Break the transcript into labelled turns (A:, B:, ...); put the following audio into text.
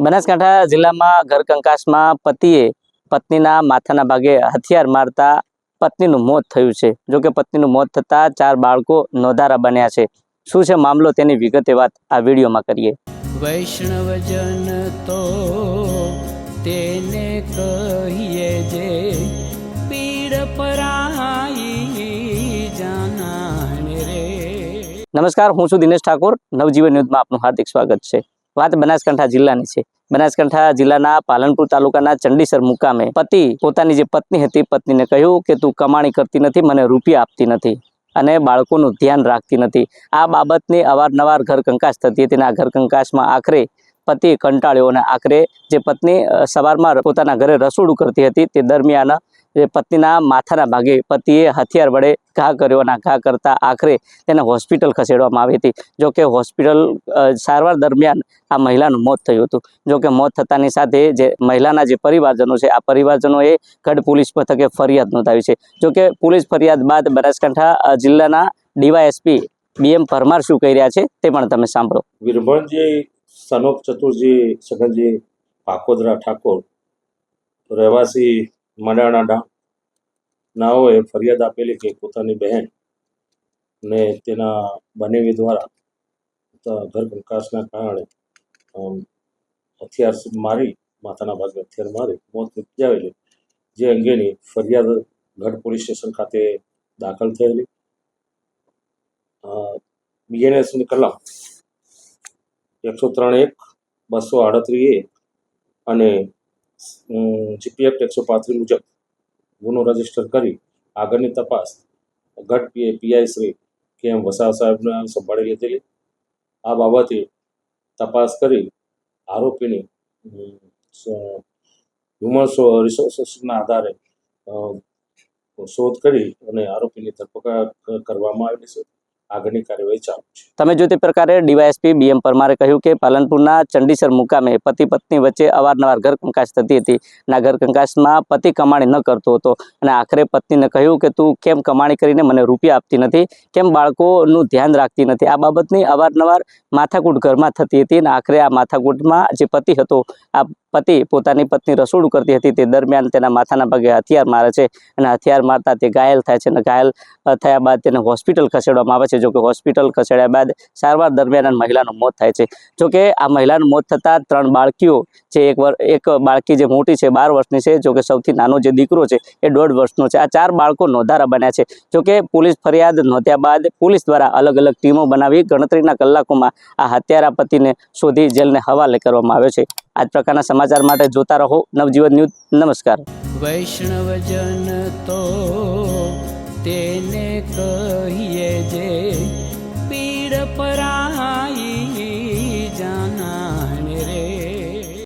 A: બનાસકાંઠા જિલ્લામાં ઘર કંકાસમાં પતિએ પત્નીના માથાના ભાગે હથિયાર મારતા પત્નીનું મોત થયું છે. જો કે પત્નીનું મોત થતાં ચાર બાળકો નોંધારા બન્યા છે. શું છે મામલો? તેની વિગતે વાત આ વિડીયોમાં કરીએ.
B: વૈષ્ણવજન તો તેને કહીએ જે પીડ
A: નમસ્કાર હું છું દિનેશ ઠાકોર. નવજીવન ન્યૂઝમાં આપનું હાર્દિક સ્વાગત છે. વાત બનાસકાંઠા જિલ્લાની છે. બનાસકાંઠા જિલ્લાના પાલનપુર તાલુકાના ચંડીસર મુકામે પતિ પોતાની જે પત્ની હતી, પત્નીને કહ્યું કે, તું કમાણી કરતી નથી, મને રૂપિયા આપતી નથી અને બાળકોનું ધ્યાન રાખતી નથી. આ બાબતની અવારનવાર ઘર કંકાસ થતી હતી અને આ ઘર આખરે પતિ કંટાળ્યો અને આખરે જે પત્ની સવારમાં પોતાના ઘરે રસોડું કરતી હતી, તે દરમિયાન જે પત્નીના માથાના ભાગે પતિએ હથિયાર વડે ઘા કર્યો અને ઘા કરતા આખરે તેને હોસ્પિટલ ખસેડવામાં આવી હતી. જો કે હોસ્પિટલ સારવાર દરમિયાન આ મહિલાનું મોત થયું હતું. જો કે મોત થતાની સાથે જે મહિલાના જે પરિવારજનો છે, આ પરિવારજનોએ ગઢ પોલીસ મથકે ફરિયાદ નોંધાવી છે. જો કે પોલીસ ફરિયાદ બાદ બનાસકાંઠા જિલ્લાના ડીવાયએસપી બીએમ પરમાર શું કહી રહ્યા છે તે પણ તમે સાંભળો.
C: વિરભણજી સનોપ ચતુરજી, સગનજી, પાકોદરા ઠાકોર, રહેવાસી મડાણા ડામ. નાઓએ ફરિયાદ આપેલી કે પોતાની બહેન ને તેના બનેવી દ્વારા ઘર કંકાસના કારણે હથિયાર મારી, માથાના ભાગે હથિયાર મારી મોત નિપજાવેલી. જે અંગેની ફરિયાદ ગઢ પોલીસ સ્ટેશન ખાતે દાખલ થયેલી. બીએનએસની કલમ એકસો ત્રણ એક, બસો આડત્રીસ એક અને જીપીએફ એકસો પાંત્રીસ મુજબ ગુનો રજિસ્ટર કરી આગળની તપાસ ગઢ પીએ પીઆઈ શ્રી કે એમ વસાવા સાહેબને સંભાળી લીધેલી. આ બાબતે તપાસ કરી આરોપીની હ્યુમન રિસોર્સિસના આધારે શોધ કરી અને આરોપીની ધરપકડ કરવામાં આવેલી છે. આગળની કાર્યવાહી ચાલુ છે.
A: તમે જો તે પ્રકારે ડીવાયએસપી બીએમ પરમારે કહ્યું કે પાલનપુરના ચંડીસર મુકામે પતિ પત્ની વચ્ચે અવારનવાર ઘર કંકાસ થતી હતી અને આ ઘર કંકાસમાં પતિ કમાણી ન કરતો હતો. અને આખરે પત્નીને કહ્યું કે તું કેમ કમાણી કરીને મને રૂપિયા આપતી નથી, કેમ બાળકોનું ધ્યાન રાખતી નથી. આ બાબતની અવારનવાર માથાકૂટ ઘરમાં થતી હતી અને આખરે આ માથાકૂટમાં જે પતિ હતો, આ પતિ પોતાની પત્ની રસોડું કરતી હતી. તે દરમિયાન તેના માથાના ભાગે હથિયાર મારે છે અને હથિયાર મારતા તે ઘાયલ થાય છે અને ઘાયલ થયા બાદ તેને હોસ્પિટલ ખસેડવામાં આવે છે. જોકે હોસ્પિટલ ખસેડ્યા બાદ સારવાર દરમિયાન મહિલાનું મોત થાય છે. જોકે આ મહિલાનું મોત થતાં ત્રણ બાળકીઓ જે એક એક બાળકી જે મોટી છે, બાર વર્ષની છે જોકે સૌથી નાનો જે દીકરો છે એ દોઢ વર્ષનો છે. આ ચાર બાળકો નોંધારા બન્યા છે. જોકે પોલીસ ફરિયાદ નોંધ્યા બાદ પોલીસ દ્વારા અલગ અલગ ટીમો બનાવી ગણતરીના કલાકોમાં આ હત્યારા પતિને શોધી જેલને હવાલે કરવામાં આવ્યો છે. આ પ્રકારના સમાચાર માટે જોતા રહો. નવજીવન ન્યૂઝ, નમસ્કાર.
B: વૈષ્ણવજન તો તેને કહીએ જે પીડ પરાઈ